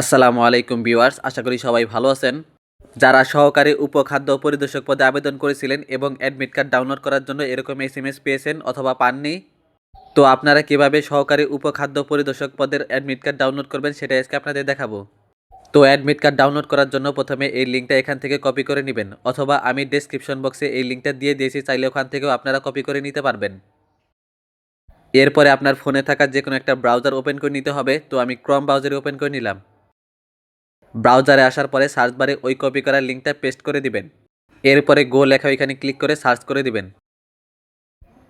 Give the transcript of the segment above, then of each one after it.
আসসালামু আলাইকুম ভিউয়ার্স, আশা করি সবাই ভালো আছেন। যারা সহকারী উপখাদ্য পরিদর্শক পদে আবেদন করেছিলেন এবং অ্যাডমিট কার্ড ডাউনলোড করার জন্য এরকম এস এম এস পেয়েছেন অথবা পাননি, তো আপনারা কীভাবে সহকারী উপখাদ্য পরিদর্শক পদের অ্যাডমিট কার্ড ডাউনলোড করবেন সেটা আজকে আপনাদের দেখাবো। তো অ্যাডমিট কার্ড ডাউনলোড করার জন্য প্রথমে এই লিঙ্কটা এখান থেকে কপি করে নেবেন, অথবা আমি ডেসক্রিপশন বক্সে এই লিঙ্কটা দিয়ে দিয়েছি, চাইলে ওখান থেকেও আপনারা কপি করে নিতে পারবেন। এরপরে আপনার ফোনে থাকা যে কোনো একটা ব্রাউজার ওপেন করে নিতে হবে, তো আমি ক্রম ব্রাউজারে ওপেন করে নিলাম। ব্রাউজারে আসার পরে সার্চ বারে ওই কপি করার লিঙ্কটা পেস্ট করে দিবেন। এরপরে গো লেখা ওইখানে ক্লিক করে সার্চ করে দিবেন।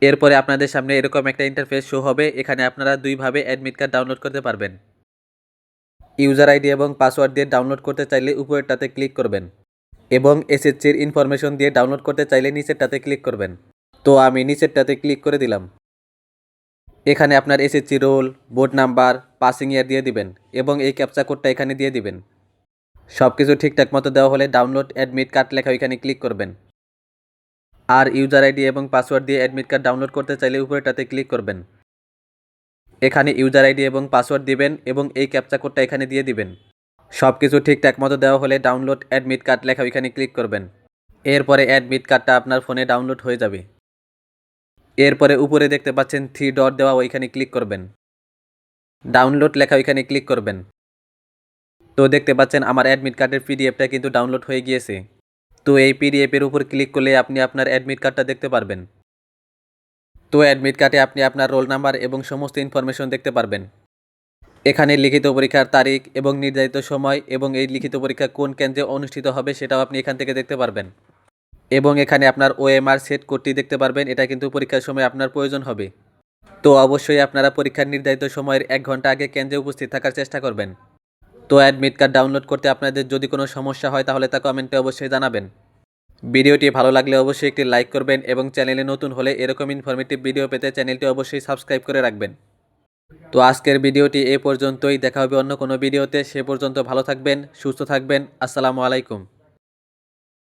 এরপরে আপনাদের সামনে এরকম একটা ইন্টারফেস শো হবে। এখানে আপনারা দুইভাবে অ্যাডমিট কার্ড ডাউনলোড করতে পারবেন। ইউজার আইডি এবং পাসওয়ার্ড দিয়ে ডাউনলোড করতে চাইলে উপরেরটাতে ক্লিক করবেন এবং এসএসসির ইনফরমেশন দিয়ে ডাউনলোড করতে চাইলে নিচেরটাতে ক্লিক করবেন। তো আমি নিচেরটাতে ক্লিক করে দিলাম। এখানে আপনার SSC roll board number passing year দিয়ে দিবেন এবং এই ক্যাপচা কোডটা এখানে দিয়ে দিবেন। সব কিছু ঠিকঠাক মতো দেওয়া হলে ডাউনলোড অ্যাডমিট কার্ড লেখা ওইখানে ক্লিক করবেন। আর ইউজার আইডি এবং পাসওয়ার্ড দিয়ে অ্যাডমিট কার্ড ডাউনলোড করতে চাইলে উপরেটাতে ক্লিক করবেন। এখানে ইউজার আইডি এবং পাসওয়ার্ড দিবেন এবং এই ক্যাপচা কোডটা এখানে দিয়ে দিবেন। সব কিছু ঠিকঠাক মতো দেওয়া হলে ডাউনলোড অ্যাডমিট কার্ড লেখা ওইখানে ক্লিক করবেন। এরপরে অ্যাডমিট কার্ডটা আপনার ফোনে ডাউনলোড হয়ে যাবে। এরপরে উপরে দেখতে পাচ্ছেন থ্রি ডট দেওয়া ওইখানে ক্লিক করবেন। ডাউনলোড লেখা ওইখানে ক্লিক করবেন। তো দেখতে পাচ্ছেন আমার অ্যাডমিট কার্ডের পিডিএফটা কিন্তু ডাউনলোড হয়ে গিয়েছে। তো এই পিডিএফের উপর ক্লিক করলে আপনি আপনার অ্যাডমিট কার্ডটা দেখতে পারবেন। তো অ্যাডমিট কার্ডে আপনি আপনার রোল নাম্বার এবং সমস্ত ইনফরমেশন দেখতে পারবেন। এখানে লিখিত পরীক্ষার তারিখ এবং নির্ধারিত সময় এবং এই লিখিত পরীক্ষা কোন কেন্দ্রে অনুষ্ঠিত হবে সেটাও আপনি এখান থেকে দেখতে পারবেন। এবং এখানে আপনার ওএমআর সেট কোডটি দেখতে পারবেন, এটা কিন্তু পরীক্ষার সময় আপনার প্রয়োজন হবে। তো অবশ্যই আপনারা পরীক্ষার নির্ধারিত সময়ের এক ঘণ্টা আগে কেন্দ্রে উপস্থিত থাকার চেষ্টা করবেন। তো অ্যাডমিট কার্ড ডাউনলোড করতে আপনাদের যদি কোনো সমস্যা হয়, তাহলে তা কমেন্টে অবশ্যই জানাবেন। ভিডিওটি ভালো লাগলে অবশ্যই একটি লাইক করবেন এবং চ্যানেলে নতুন হলে এরকম ইনফরমেটিভ ভিডিও পেতে চ্যানেলটি অবশ্যই সাবস্ক্রাইব করে রাখবেন। তো আজকের ভিডিওটি এ পর্যন্তই। দেখা হবে অন্য কোনো ভিডিওতে সে পর্যন্ত ভালো থাকবেন, সুস্থ থাকবেন। আসসালামু আলাইকুম।